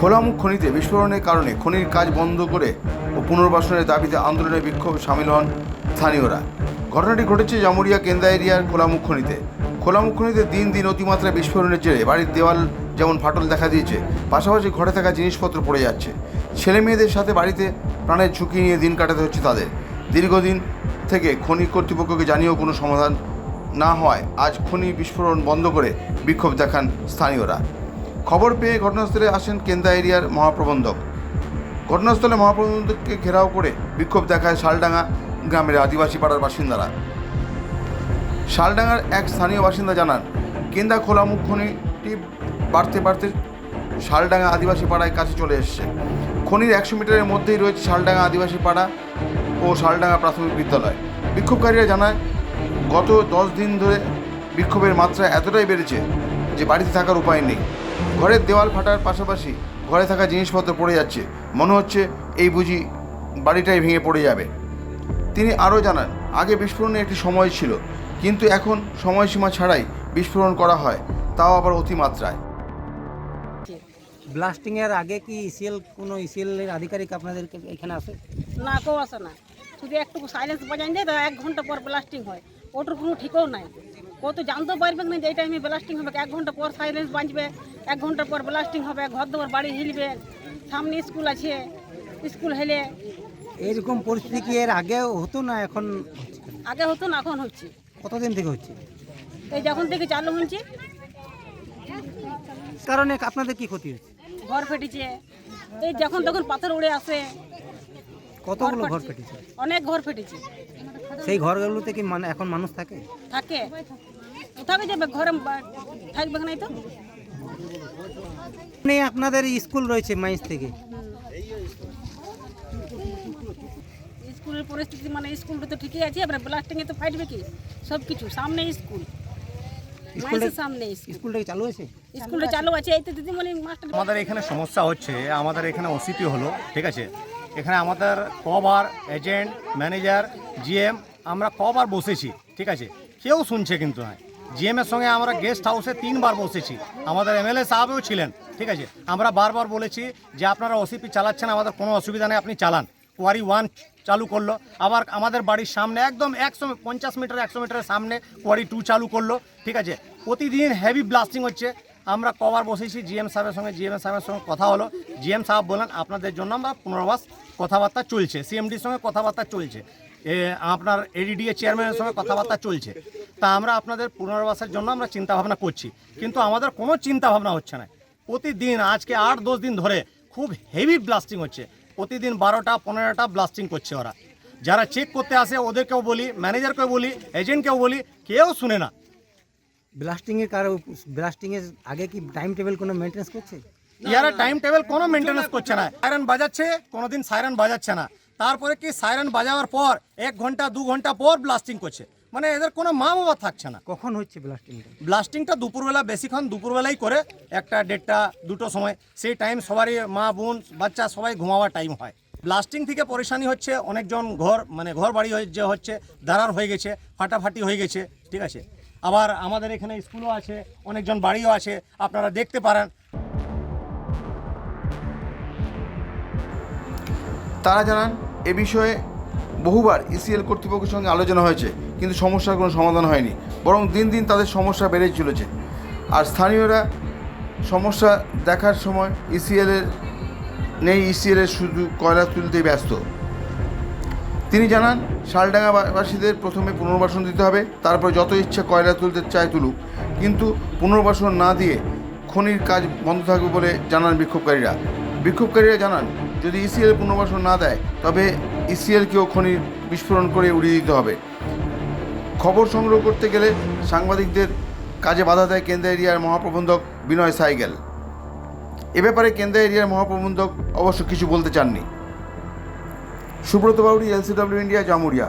খোলামুখ খনিতে বিস্ফোরণের কারণে খনির কাজ বন্ধ করে ও পুনর্বাসনের দাবিতে আন্দোলনে বিক্ষোভ সামিল হন স্থানীয়রা। ঘটনাটি ঘটেছে জামুরিয়া কেন্দা এরিয়ার খোলামুখ খনিতে। খোলামুখ খনিতে দিন দিন অতিমাত্রায় বিস্ফোরণের জেরে বাড়ির দেওয়াল যেমন ফাটল দেখা দিয়েছে, পাশাপাশি ঘরে থাকা জিনিসপত্র পড়ে যাচ্ছে। ছেলে মেয়েদের সাথে বাড়িতে প্রাণের ঝুঁকি নিয়ে দিন কাটাতে হচ্ছে তাদের। দীর্ঘদিন থেকে খনি কর্তৃপক্ষকে জানিয়েও কোনো সমাধান না হওয়ায় আজ খনি বিস্ফোরণ বন্ধ করে বিক্ষোভ দেখান স্থানীয়রা। খবর পেয়ে ঘটনাস্থলে আসেন কেন্দা এরিয়ার মহাপ্রবন্ধক। ঘটনাস্থলে মহাপ্রবন্ধককে ঘেরাও করে বিক্ষোভ দেখায় শালডাঙ্গা গ্রামের আদিবাসী পাড়ার বাসিন্দারা। শালডাঙ্গার এক স্থানীয় বাসিন্দা জানান, কেন্দা খোলা মুখ খনিটি বাড়তে বাড়তে শালডাঙ্গা আদিবাসী পাড়ায় কাছে চলে এসছে। খনির একশো মিটারের মধ্যেই রয়েছে শালডাঙ্গা আদিবাসী পাড়া ও শালডাঙ্গা প্রাথমিক বিদ্যালয়। বিক্ষোভকারীরা জানায় গত দশ দিন ধরে বিক্ষোভের মাত্রা এতটাই বেড়েছে যে বাড়িতে থাকার উপায় নেই। ঘরের দেওয়াল ফাটার পাশাপাশি ঘরে থাকা জিনিসপত্র পড়ে যাচ্ছে। মনে হচ্ছে এই বুঝি বাড়িটাই ভেঙে পড়ে যাবে। তিনি আরও জানান আগে বিস্ফোরণের একটি সময় ছিল কিন্তু এখন সময়সীমা ছাড়াই বিস্ফোরণ করা হয় তাও আবার অতিমাত্রায়। ব্লাস্টিং এর আগে কি ইসিএল কোনো ইসিএল এর আধিকারিক আপনাদের এখানে আসে? না কেউ আসে না। শুধু একটু সাইলেন্স বাজাই দেয় তো এক ঘণ্টা পর ব্লাস্টিং হয়। ওটার কোনো ঠিকও নাই। কত জানতেও পারবে না যে এই টাইমে ব্লাস্টিং হবে এক ঘণ্টা পর সাইলেন্স বাঁচবে এক ঘণ্টা পর ব্লাস্টিং হবে ঘর দোয়ার বাড়ি হিলবে সামনে স্কুল আছে স্কুল হেলে। এইরকম পরিস্থিতি কি এর আগেও হতো না এখন আগে হতো না এখন হচ্ছে। কতদিন থেকে হচ্ছে? এই যখন থেকে চালু হচ্ছে কারণে আপনাদের কি ক্ষতি হচ্ছে? ঘর ফেটেছে। এই যখন তখন পাথর উড়ে আসে। কতগুলো ঘর ফেটেছে? অনেক ঘর ফেটেছে। সেই ঘরগুলোতে কি মানে এখন মানুষ থাকে? থাকে। থাকে যাবে? ঘরে থাকবে নাই তো? মানে আপনাদের স্কুল রয়েছে মাইন্স থেকে? স্কুলের পরিস্থিতি মানে স্কুলটা তো ঠিকই আছে এবার ব্লাস্টিং এ তো ফাটবে কি? সব কিছু সামনে স্কুল। মাইসের সামনে স্কুল। চালু আছে স্কুলটা চালু আছে এই তো দিদিমণি মাস্টার আমাদের এখানে সমস্যা হচ্ছে আমাদের এখানে ওসিপি হলো ঠিক আছে? এখানে আমাদের কবার এজেন্ট ম্যানেজার জিএম আমরা কবার বসেছি, ঠিক আছে? কেউ শুনছে কিন্তু না। জিএম এর সঙ্গে আমরা গেস্ট হাউসে তিনবার বসেছি। আমাদের এমএলএ সাহেবও ছিলেন, ঠিক আছে? আমরা বারবার বলেছি যে আপনারা ওসিপি চালাচ্ছেন, আমাদের কোনো অসুবিধা নেই, আপনি চালান। কোয়ারি ওয়ান চালু করল। আবার আমাদের বাড়ির সামনে একদম একশো পঞ্চাশ মিটার একশো মিটারের সামনে কোয়ারি টু চালু করল, ঠিক আছে? প্রতিদিন হেভি ব্লাস্টিং হচ্ছে। আমরা কবার বসেছি জিএম সাহেবের সঙ্গে জিএম সাহেবের সঙ্গে কথা হলো। জিএম সাহেব বলেন আপনাদের জন্য আমরা পুনর্বাস কথাবার্তা চলছে সিএমডির সঙ্গে কথাবার্তা চলছে। আপনার এডিডিএ চেয়ারম্যানের সঙ্গে কথাবার্তা চলছে। তা আমরা আপনাদের পুনর্বাসের জন্য আমরা চিন্তা ভাবনা করছি। কিন্তু আমাদের কোনো চিন্তা ভাবনা হচ্ছে না। প্রতিদিন আজকে আট দশ দিন ধরে খুব হেভি ব্লাস্টিং হচ্ছে। প্রতিদিন বারোটা পনেরোটা ব্লাস্টিং করছে ওরা। যারা চেক করতে আসে ওদেরকেও বলি ম্যানেজারকেও বলি এজেন্টকেও বলি কেউ শুনে না। ব্লাস্টিং এর কারও ব্লাস্টিংয়ের আগে কি টাইম টেবিল কোনো মেনটেন্স করছে? ইয়ারা টাইম টেবিল কোনো মেনটেন্স করছে না। সাইরেন বাজাচ্ছে কোনোদিন সাইরেন বাজাচ্ছে না। তারপরে কি সাইরেন বাজাবার পর এক ঘণ্টা দু ঘণ্টা পর ব্লাস্টিং করছে। মানে এদের কোনো মা বাবা থাকছে না। কখন হচ্ছে ব্লাস্টিংটা ব্লাস্টিংটা দুপুরবেলা বেশিক্ষণ দুপুরবেলাই করে একটা দেড়টা দুটো সময়। সেই টাইম সবারই মা বোন বাচ্চা সবাই ঘুমাবার টাইম হয়। ব্লাস্টিং থেকে পরেশানি হচ্ছে অনেকজন ঘর মানে ঘর বাড়ি হয়ে- যে হচ্ছে দাঁড়ার হয়ে গেছে ফাটাফাটি হয়ে গেছে ঠিক আছে? আবার আমাদের এখানে স্কুলও আছে অনেকজন বাড়িও আছে আপনারা দেখতে পারেন। তারা জানান এ বিষয়ে বহুবার ইসিএল কর্তৃপক্ষের সঙ্গে আলোচনা হয়েছে, কিন্তু সমস্যার কোনো সমাধান হয়নি। বরং দিন দিন তাদের সমস্যা বেড়েই চলেছে। আর স্থানীয়রা সমস্যা দেখার সময় ইসিএলের নেই ইসিএলের শুধু কয়লা তুলতেই ব্যস্ত। তিনি জানান শালডাঙ্গা বাসীদের প্রথমে পুনর্বাসন দিতে হবে, তারপর যত ইচ্ছা কয়লা তুলতে চায় তুলুক, কিন্তু পুনর্বাসন না দিয়ে খনির কাজ বন্ধ থাকবে বলে জানান বিক্ষোভকারীরা। বিক্ষোভকারীরা জানান যদি ইসিএল পুনর্বাসন না দেয়, তবে ইসিএলকেও খনির বিস্ফোরণ করে উড়িয়ে দিতে হবে। খবর সংগ্রহ করতে গেলে সাংবাদিকদের কাজে বাধা দেয় কেন্দ্র এরিয়ার মহাপ্রবন্ধক বিনয় সাইগেল। এ ব্যাপারে কেন্দ্র এরিয়ার মহাপ্রবন্ধক অবশ্য কিছু বলতে চাননি। Subrata Bauri LCW India Jamuria.